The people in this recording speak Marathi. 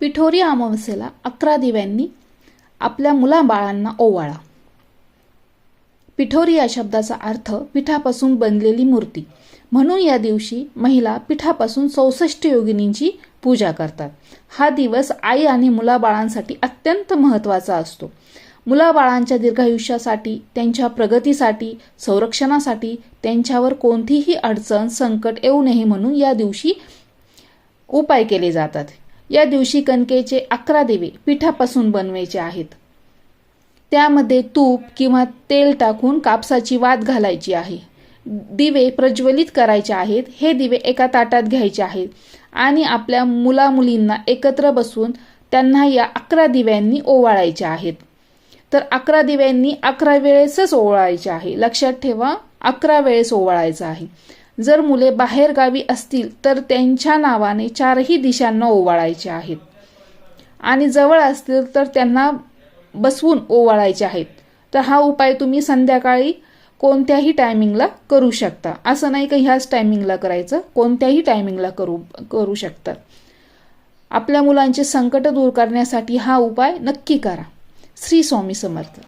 पिठोरी अमावस्येला अकरा दिव्यांनी आपल्या मुलाबाळांना ओवाळा. पिठोरी या शब्दाचा अर्थ पिठापासून बनलेली मूर्ती. म्हणून या दिवशी महिला पिठापासून चौसष्ट योगिनींची पूजा करतात. हा दिवस आई आणि मुलाबाळांसाठी अत्यंत महत्त्वाचा असतो. मुलाबाळांच्या दीर्घायुष्यासाठी त्यांच्या प्रगतीसाठी संरक्षणासाठी त्यांच्यावर कोणतीही अडचण संकट येऊ नये म्हणून या दिवशी उपाय केले जातात. या दिवशी कणकेचे अकरा दिवे पिठापासून बनवायचे आहेत. त्यामध्ये तूप किंवा तेल टाकून कापसाची वात घालायची आहे. दिवे प्रज्वलित करायचे आहेत. हे दिवे एका ताटात घ्यायचे आहेत आणि आपल्या मुला मुलींना एकत्र बसून त्यांना या अकरा दिव्यांनी ओवाळायचे आहेत. तर अकरा दिव्यांनी अकरा वेळेसच ओवाळायचे आहे. लक्षात ठेवा अकरा वेळेस ओवाळायचं आहे. जर मुले बाहेर गावी असतील तर त्यांच्या नावाने चारही दिशांना ओवाळायचे आहेत. आणि जवळ असतील तर त्यांना बसवून ओवाळायचे आहेत. तर हा उपाय तुम्ही संध्याकाळी कोणत्याही टायमिंगला करू शकता. असं नाही का ह्याच टायमिंगला करायचं? कोणत्याही टायमिंगला करू करू शकतात आपल्या मुलांचे संकट दूर करण्यासाठी हा उपाय नक्की करा. श्री स्वामी समर्थ.